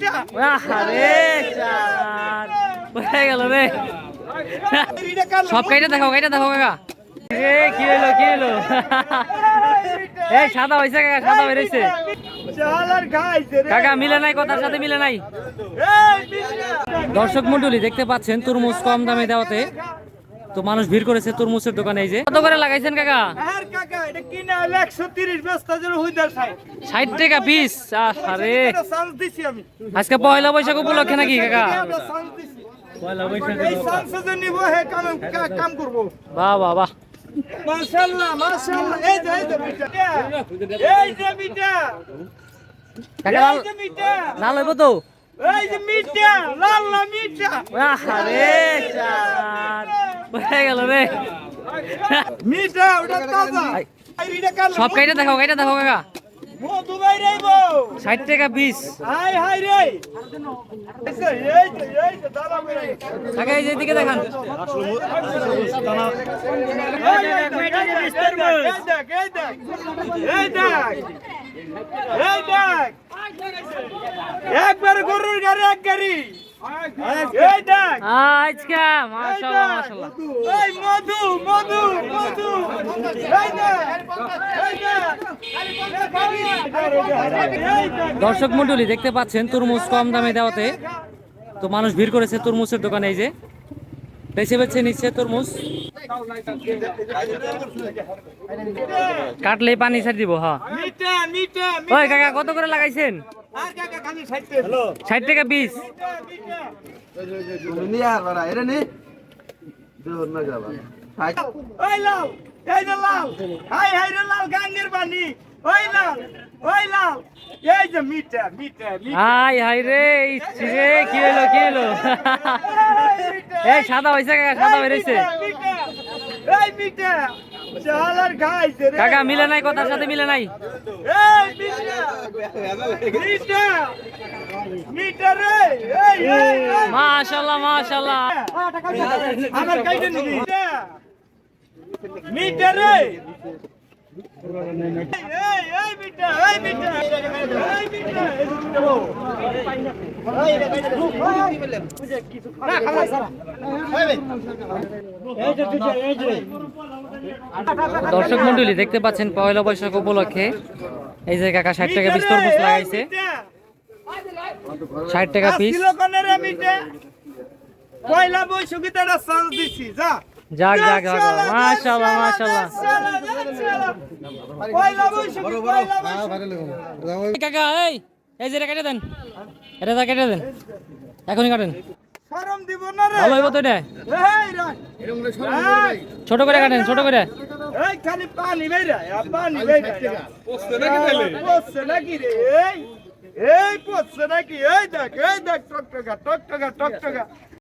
চার হয়ে গেল রে। সব কাইটা দেখো কাইটা দেখো কাকা। এ কি হলো কি হলো এই সাদা হয়েছে কাকা সাদা রে। কাকা মিলে নাই কথার সাথে মিলে নাই। দর্শক মন্ডলী দেখতে পাচ্ছেন তরমুজ কম দামে দেওয়াতে। তো মানুষ ভিড় করেছে তরমুজের দোকানে এই যে। কত করে লাগাইছেন কাকা ষাট। টাকা পিস? আরে চান্স দিছি আমি। আজকে পয়লা বৈশাখ উপলক্ষে নাকি কাকা? চান্স পয়লা বৈশাখ যে নিব হে কাম কাম করব। বাহ বাহ বাহ। মাশাআল্লাহ মাশাআল্লাহ এই যে এই যে মিঠা। এই যে মিঠা। কাকা লাল লাল হইব তো? এই যে মিঠা লাল না চার হয়ে গেল রে। মিঠা ওটা তাজা। সব কাইটা দেখো কাইটা দেখো, কাকা। ষাট টাকা পিস হাই হাই রে এই যে এই যে এই যে কাকা এই দিকে দেখান। একবার গরুর গাড়ি, এক গাড়ি। আজকা মাশাআল্লাহ মাশাআল্লাহ। এই মধু মধু মধু। এই দেখ। এই দেখ। দর্শক মন্ডলী দেখতে পাচ্ছেন তরমুজ কম দামে দেওয়াতে। তো মানুষ ভিড় করেছে তরমুজের দোকানে এই যে। বেছে বেছে নিচ্ছে তরমুজ। কাটলে পানি ছাড় দিব হ্যাঁ। ওই কাকা কত করে লাগাইছেন? আর কাকা খালি সাইতে হ্যালো ষাট টাকা পিস ওই লাল এই যে লাল। হাই হাই রে লাল গাঙ্গের পানি ওই লাল ওই লাল। এই যে মিঠা মিঠা মিঠা। হাই হাই রে রে কি হলো কি হলো এই সাদা হয়েছে সাদা এই মিঠা রে কাকা মিলে নাই কথার সাথে মিলে নাই এই মিঠা মিঠা মিঠা রে এই এই এই। মাশাআল্লাহ মাশাআল্লাহ আমার কাইতে নিবি মিঠা রে এই দর্শক মন্ডলী দেখতে পাচ্ছেন পয়লা বৈশাখ উপলক্ষে। এই যে কাকা ষাট টাকা পিস তরমুজ লাগাইছে। ষাট টাকা পিস পয়লা বৈশাখী তো একটা চান্স দিছি যা। যাক যাক যাক মাশাআল্লাহ মাশাআল্লাহ। পয়লা বৈশাখী পয়লা বৈশাখী। কাকা এই এই যে কেটে দেন। এটা কেটে দেন। এখনই কাটেন। ভালো হইব তো এটা? এই রে এই, ছোট করে কাটেন ছোট করে। এই খালি পানি বেরা পানি বেরা পোষছে নাকি তাইলে পোষছে নাকি রে এই। নাকি এই দেখ এই দেখ টকটকা টকটকা টকটকা।